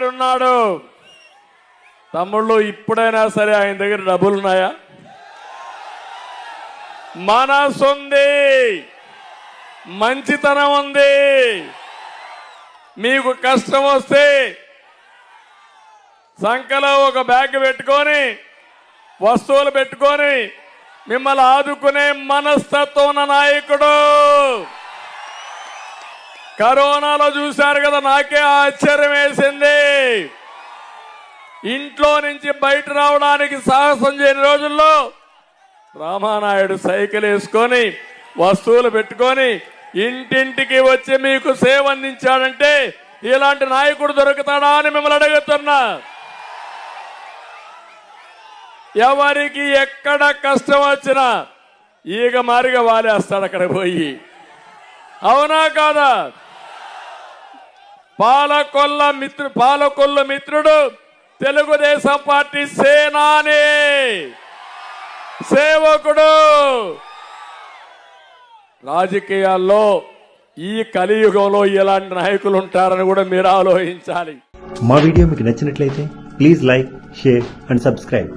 నాయుడు ఉన్నాడు. తమ్ముళ్ళు ఇప్పుడైనా సరే ఆయన దగ్గర డబ్బులు ఉన్నాయా మనసు ఉంది మంచితనం ఉంది. మీకు కష్టం వస్తే సంఖలో ఒక బ్యాగ్ పెట్టుకొని వస్తువులు పెట్టుకొని మిమ్మల్ని ఆదుకునే మనస్తత్వం ఉన్న నాయకుడు. కరోనాలో చూశారు కదా నాకే ఆశ్చర్యం వేసింది. ఇంట్లో నుంచి బయట రావడానికి సాహసం చేయని రోజుల్లో రామానాయుడు సైకిల్ వేసుకొని వస్తువులు పెట్టుకొని ఇంటింటికి వచ్చి మీకు సేవ అందించాడంటే ఇలాంటి నాయకుడు దొరుకుతాడా అని మిమ్మల్ని అడుగుతున్నా. ఎవరికి ఎక్కడ కష్టం వచ్చినా ఈగ మారిగా వాలేస్తాడు అక్కడ పోయి. అవునా కాదా? పాలకొల్ల మిత్రు పాలకొల్ల మిత్రుడు తెలుగుదేశం పార్టీ సేనాని. సేవకుడు. రాజకీయాల్లో ఈ కలియుగంలో ఇలాంటి నాయకులు ఉంటారని కూడా మీరు ఆలోచించాలి. మా వీడియో మీకు నచ్చినట్లయితే please like share and subscribe.